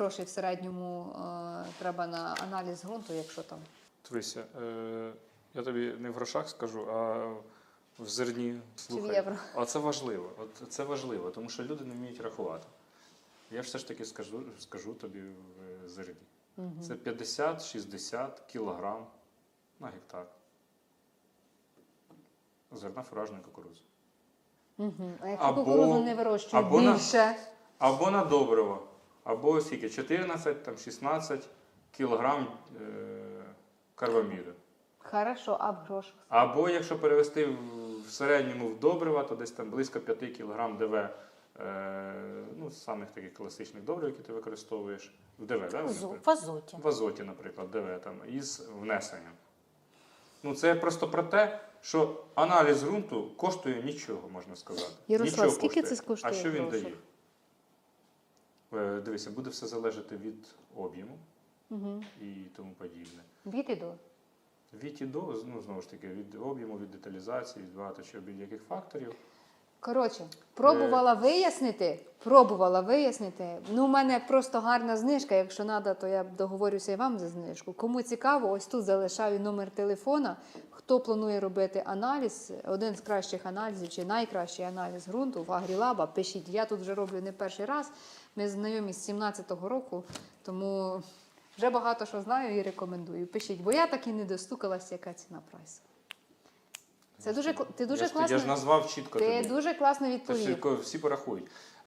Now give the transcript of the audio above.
грошей в середньому е, треба на аналіз ґрунту, якщо там? Дивися, е, я тобі не в грошах скажу, а в зерні. Слухай. євро. А це важливо. От це важливо, тому що люди не вміють рахувати. Я ж все ж таки скажу, скажу тобі в зерні. Це 50-60 кілограм на гектар. Зерна фуражної кукурудзи. Угу. А якщо Або- кукурудзу не вирощують або на- більше? Або на добриво, або скільки? 14, там 16 кілограм е, карбаміду. Хорошо, а в грошах? Або якщо перевести в, середньому в добрива, то десь там близько 5 кг ДВ, е, ну, самих таких класичних добрив, які ти використовуєш, в ДВ, да? Азо- В азоті. в азоті, наприклад, ДВ там, із внесенням. Ну, це просто про те, що аналіз ґрунту коштує нічого, можна сказати. Ярослав, Нічого скільки це коштує А що він дає? Е, Дивися, буде все залежати від об'єму Угу. і тому подібне. Від і до. Від і до, ну знову ж таки, від об'єму, від деталізації, від багато чого від яких факторів. Коротше, пробувала вияснити. Пробувала вияснити. Ну, у мене просто гарна знижка. Якщо треба, то я договорюся і вам за знижку. Кому цікаво, ось тут залишаю номер телефона. Хто планує робити аналіз, один з кращих аналізів чи найкращий аналіз ґрунту в Агрілаба, пишіть. Я тут вже роблю не перший раз. Ми знайомі з 17-го року, тому вже багато що знаю і рекомендую. Пишіть, бо я так і не достукалася, яка ціна прайсу. Це дуже ти дуже я, класно. я ж назвав чітко Ти тобі. дуже класно відповів. всі, всі порахують.